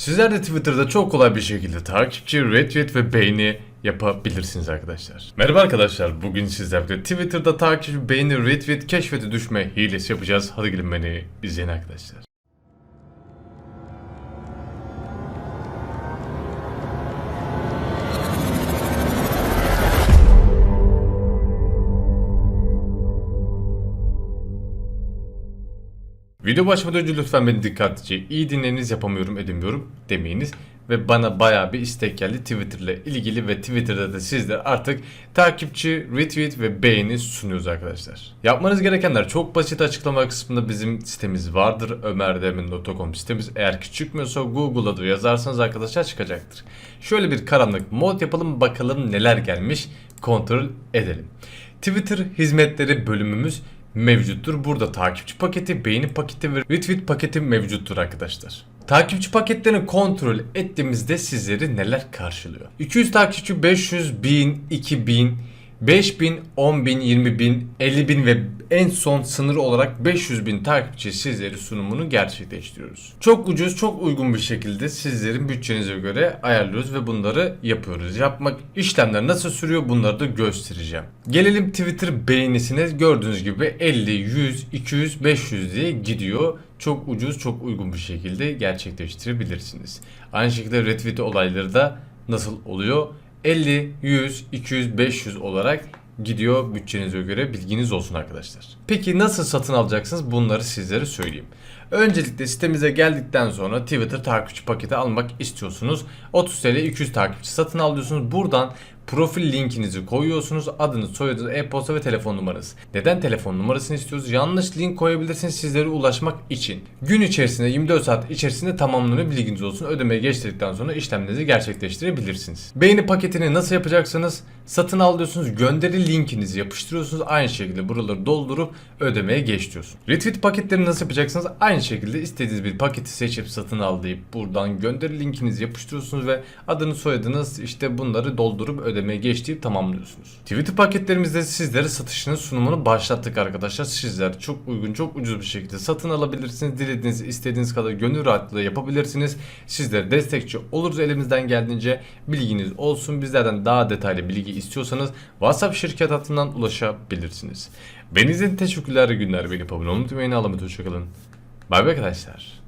Sizler de Twitter'da çok kolay bir şekilde takipçi, retweet ve beğeni yapabilirsiniz arkadaşlar. Merhaba arkadaşlar. Bugün sizlerle Twitter'da takipçi, beğeni, retweet, keşfete düşme hilesi yapacağız. Hadi gelin beni izleyin arkadaşlar. Video başlamadan önce lütfen beni dikkatlice iyi dinleyiniz yapamıyorum edemiyorum demeyiniz. Ve bana baya bir istek geldi Twitter ile ilgili ve Twitter'da da sizler artık takipçi, retweet ve beğeni sunuyoruz arkadaşlar. Yapmanız gerekenler çok basit açıklama kısmında bizim sitemiz vardır. ömerdemin.com sitemiz. Eğer ki çıkmıyorsa Google'da da yazarsanız arkadaşlar çıkacaktır. Şöyle bir karanlık mod yapalım bakalım neler gelmiş kontrol edelim. Twitter hizmetleri bölümümüz mevcuttur. Burada takipçi paketi, beğeni paketi ve retweet paketi mevcuttur arkadaşlar. Takipçi paketlerini kontrol ettiğimizde sizleri neler karşılıyor? 200 takipçi 500 bin, 2000, 5000, 10.000, 20.000, 50.000 ve en son sınır olarak 500 bin takipçi sizleri sunumunu gerçekleştiriyoruz. Çok ucuz, çok uygun bir şekilde sizlerin bütçenize göre ayarlıyoruz ve bunları yapıyoruz. Yapmak işlemler nasıl sürüyor bunları da göstereceğim. Gelelim Twitter beğenisine gördüğünüz gibi 50, 100, 200, 500 diye gidiyor. Çok ucuz, çok uygun bir şekilde gerçekleştirebilirsiniz. Aynı şekilde retweet olayları da nasıl oluyor? 50, 100, 200, 500 olarak gidiyor bütçenize göre bilginiz olsun arkadaşlar. Peki nasıl satın alacaksınız bunları sizlere söyleyeyim. Öncelikle sitemize geldikten sonra Twitter takipçi paketi almak istiyorsunuz. 30 TL 200 takipçi satın alıyorsunuz. Buradan profil linkinizi koyuyorsunuz. Adınız, soyadınız, e-posta ve telefon numaranız. Neden telefon numarasını istiyoruz? Yanlış link koyabilirsiniz sizlere ulaşmak için. Gün içerisinde 24 saat içerisinde tamamlanıyor bilginiz olsun. Ödemeyi geçtirdikten sonra işlemlerinizi gerçekleştirebilirsiniz. Beğeni paketini nasıl yapacaksınız? Satın alıyorsunuz, gönderi linkinizi yapıştırıyorsunuz. Aynı şekilde buraları doldurup ödemeye geç. Retweet paketlerini nasıl yapacaksınız? Aynı şekilde istediğiniz bir paketi seçip satın al buradan gönderi linkinizi yapıştırıyorsunuz ve adını soyadınız işte bunları doldurup ödemeye geç deyip tamamlıyorsunuz. Twitter paketlerimizde sizlere satışının sunumunu başlattık arkadaşlar. Sizler çok uygun, çok ucuz bir şekilde satın alabilirsiniz. Dilediğiniz, istediğiniz kadar gönül rahatlığı yapabilirsiniz. Sizlere destekçi oluruz elimizden geldiğince. Bilginiz olsun. Bizlerden daha detaylı bilgi istiyorsanız WhatsApp şirket hattından ulaşabilirsiniz. Beni izlediğiniz teşekkürler günler. Beni abone olmayı unutmayın. Allah'a emanet hoşçakalın. Bay bay arkadaşlar.